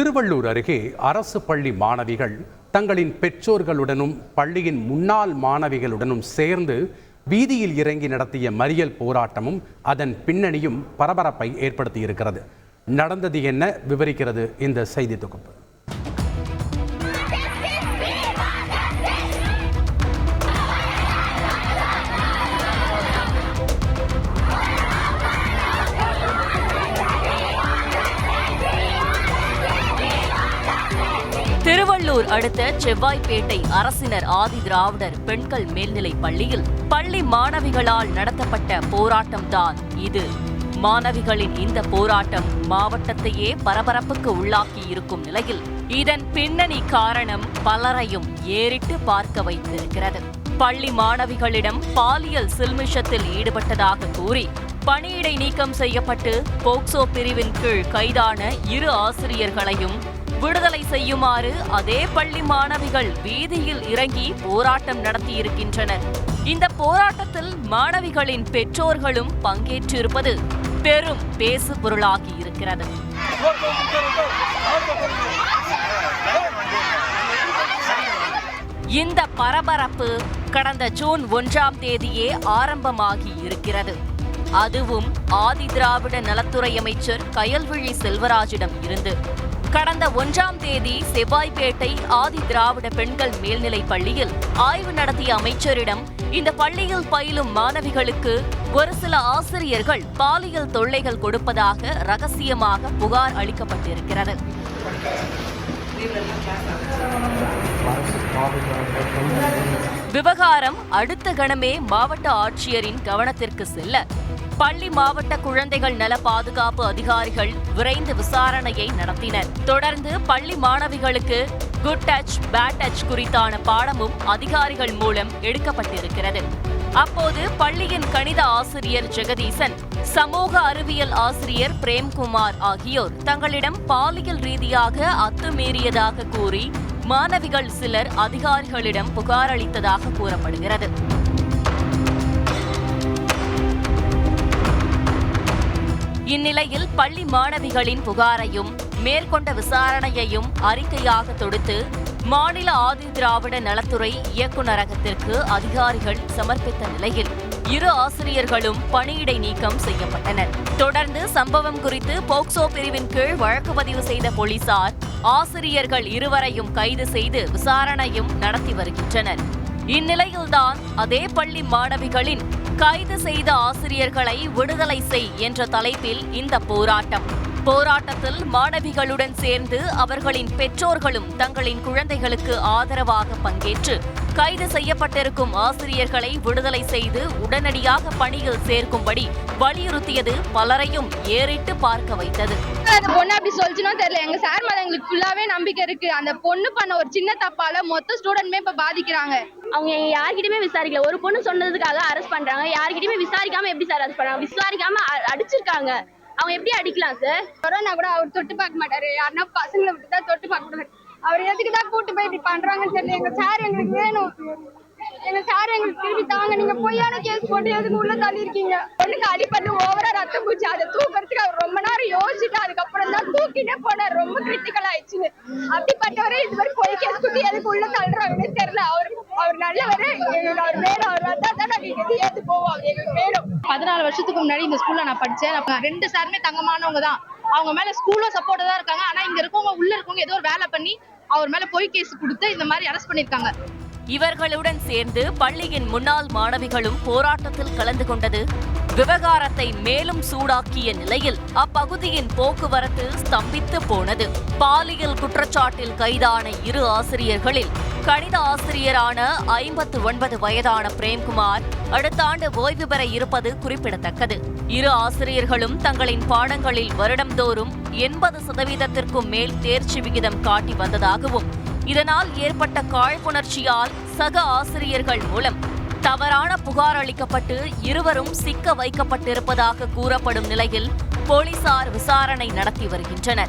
திருவள்ளூர் அருகே அரசு பள்ளி மாணவிகள் தங்களின் பெற்றோர்களுடனும் பள்ளியின் முன்னாள் மாணவிகளுடனும் சேர்ந்து வீதியில் இறங்கி நடத்திய மறியல் போராட்டமும் அதன் பின்னணியும் பரபரப்பை ஏற்படுத்தியிருக்கிறது. நடந்தது என்ன? விவரிக்கிறது இந்த செய்தி தொகுப்பு. திருவள்ளூர் அடுத்த செவ்வாய்ப்பேட்டை அரசினர் ஆதி திராவிடர் பெண்கள் மேல்நிலைப் பள்ளியில் பள்ளி மாணவிகளால் நடத்தப்பட்ட போராட்டம்தான் இது. மாணவிகளின் இந்த போராட்டம் மாவட்டத்தையே பரபரப்புக்கு உள்ளாக்கி இருக்கும் நிலையில் இதன் பின்னணி காரணம் பலரையும் ஏறிட்டு பார்க்க வைத்திருக்கிறது. பள்ளி மாணவிகளிடம் பாலியல் சில்மிஷத்தில் ஈடுபட்டதாக கூறி பணியிடை நீக்கம் செய்யப்பட்டு போக்சோ பிரிவின் கீழ் கைதான இரு ஆசிரியர்களையும் விடுதலை செய்யுமாறு அதே பள்ளி மாணவிகள் வீதியில் இறங்கி போராட்டம் நடத்தியிருக்கின்றனர். இந்த போராட்டத்தில் மாணவிகளின் பெற்றோர்களும் பங்கேற்றிருப்பது பெரும் பேசு பொருளாகி இருக்கிறது. இந்த பரபரப்பு கடந்த ஜூன் ஒன்றாம் தேதியே ஆரம்பமாகி இருக்கிறது. அதுவும் ஆதி திராவிட நலத்துறை அமைச்சர் கயல்விழி செல்வராஜிடம் இருந்து. கடந்த ஒன்றாம் தேதி செவ்வாய்ப்பேட்டை ஆதி திராவிட பெண்கள் மேல்நிலைப் பள்ளியில் ஆய்வு நடத்திய அமைச்சரிடம் இந்த பள்ளியில் பயிலும் மாணவிகளுக்கு ஒரு சில ஆசிரியர்கள் பாலியல் தொல்லைகள் கொடுப்பதாக ரகசியமாக புகார் அளிக்கப்பட்டிருக்கிறது. விவகாரம் அடுத்த கணமே மாவட்ட ஆட்சியரின் கவனத்திற்கு செல்ல பள்ளி மாவட்ட குழந்தைகள் நல பாதுகாப்பு அதிகாரிகள் விரைந்து விசாரணையை நடத்தினர். தொடர்ந்து பள்ளி மாணவிகளுக்கு குட் டச் பேட் டச் குறித்தான பாடமும் அதிகாரிகள் மூலம் எடுக்கப்பட்டிருக்கிறது. அப்போது பள்ளியின் கணித ஆசிரியர் ஜெகதீசன் சமூக அறிவியல் ஆசிரியர் பிரேம்குமார் ஆகியோர் தங்களிடம் பாலியல் ரீதியாக அத்துமீறியதாக கூறி மாணவிகள் சிலர் அதிகாரிகளிடம் புகாரளித்ததாக கூறப்படுகிறது. இந்நிலையில் பள்ளி மாணவிகளின் புகாரையும் மேற்கொண்ட விசாரணையையும் அறிக்கையாக தொடுத்து மாநில ஆதி திராவிட நலத்துறை இயக்குநரகத்திற்கு அதிகாரிகள் சமர்ப்பித்த நிலையில் இரு ஆசிரியர்களும் பணியிடை நீக்கம் செய்யப்பட்டனர். தொடர்ந்து சம்பவம் குறித்து போக்சோ பிரிவின் கீழ் வழக்கு பதிவு செய்த போலீசார் ஆசிரியர்கள் இருவரையும் கைது செய்து விசாரணையும் நடத்தி வருகின்றனர். இந்நிலையில்தான் அதே பள்ளி மாணவிகளின் கைது செய்த ஆசிரியர்களை விடுதலை செய் என்ற தலைப்பில் இந்த போராட்டம். போராட்டத்தில் மாணவிகளுடன் சேர்ந்து அவர்களின் பெற்றோர்களும் தங்களின் குழந்தைகளுக்கு ஆதரவாக பங்கேற்று கைது செய்யப்பட்டிருக்கும் ஆசிரியர்களை விடுதலை செய்து உடனடியாக பணியில் சேர்க்கும்படி வலியுறுத்தியது பலரையும் ஏறிட்டு பார்க்க வைத்தது. அந்த பொண்ணு அப்படி சொல்லிச்சுனோ தெரியல. எங்க சார் மேல எங்களுக்கு ஃபுல்லாவே நம்பிக்கை இருக்கு. அந்த பொண்ணு பண்ண ஒரு சின்ன தப்பால மொத்த ஸ்டூடெண்ட்மே இப்ப பாதிக்கிறாங்க. அவங்க யார்கிட்டயுமே விசாரிக்கல. ஒரு பொண்ணு சொன்னதுக்காக அரெஸ்ட் பண்றாங்க. யார்கிட்டயுமே விசாரிக்காம எப்படி சார் அரெஸ்ட் பண்றாங்க விசாரிக்காம அடிச்சிருக்காங்க. அவங்க எப்படி அடிக்கலாம் சார் கொரோனா கூட அவர் தொட்டு பார்க்க மாட்டாரு. யாருன்னா பசங்களை விட்டு தான் தொட்டு பார்க்க மாட்டாரு அவர் எதுக்கு தான் கூட்டு போய் இப்படி பண்றாங்கன்னு தெரியல. எங்க சார் எங்களுக்கு வேணும். எங்க சார் எங்களுக்கு திருப்பி தாங்க. நீங்க பொய்யான கேஸ் போட்டு எதுக்கு உள்ள தள்ளி இருக்கீங்க பொண்ணுக்கு அடிப்பட்டு ஓவரா ரத்தம் பூச்சி. அதை தூக்கறதுக்கு அவர் ரொம்ப நேரம் யோசிச்சுட்டு அதுக்கப்புறம் தான் தூக்கிட்டே போனார். ரொம்ப கிரிட்டிக்கல் ஆயிடுச்சு அப்படிப்பட்டவரே இது மாதிரி பொய் கேஸ் குட்டி எதுக்கு உள்ள தள்ளுறாங்கன்னு தெரியல. அவர் அவர் நல்லவர். அவர் வேற அவர் வந்தா தான் நாங்க இங்க ஏத்து போவோம் எங்களுக்கு வேணும் பதினாலு வருஷத்துக்கு முன்னாடி இந்த ஸ்கூல்ல நான் படிச்சேன். ரெண்டு சாருமே தங்கமானவங்க தான். அவங்க மேல ஸ்கூலும் சப்போர்ட்டா தான் இருக்காங்க. ஆனா இங்க இருக்கவங்க உள்ள இருக்கவங்க ஏதோ ஒரு வேலை பண்ணி அவர் மேல பொய் கேஸ் கொடுத்து இந்த மாதிரி அரெஸ்ட் பண்ணிருக்காங்க இவர்களுடன் சேர்ந்து பள்ளியின் முன்னாள் மாணவிகளும் போராட்டத்தில் கலந்து கொண்டது. விவகாரத்தை மேலும் சூடாக்கிய நிலையில் அப்பகுதியின் போக்குவரத்து ஸ்தம்பித்து போனது. பாலியல் குற்றச்சாட்டில் கைதான இரு ஆசிரியர்களில் கணித ஆசிரியரான ஐம்பத்து ஒன்பது வயதான பிரேம்குமார் அடுத்த ஆண்டு ஓய்வு பெற இருப்பது குறிப்பிடத்தக்கது. இரு ஆசிரியர்களும் தங்களின் பாடங்களில் வருடம்தோறும் எண்பது சதவீதத்திற்கும் மேல் தேர்ச்சி விகிதம் காட்டி வந்ததாகவும் இதனால் ஏற்பட்ட காழ்ப்புணர்ச்சியால் சக ஆசிரியர்கள் மூலம் தவறான புகார் அளிக்கப்பட்டு இருவரும் சிக்க வைக்கப்பட்டிருப்பதாக கூறப்படும் நிலையில் போலீசார் விசாரணை நடத்தி வருகின்றனர்.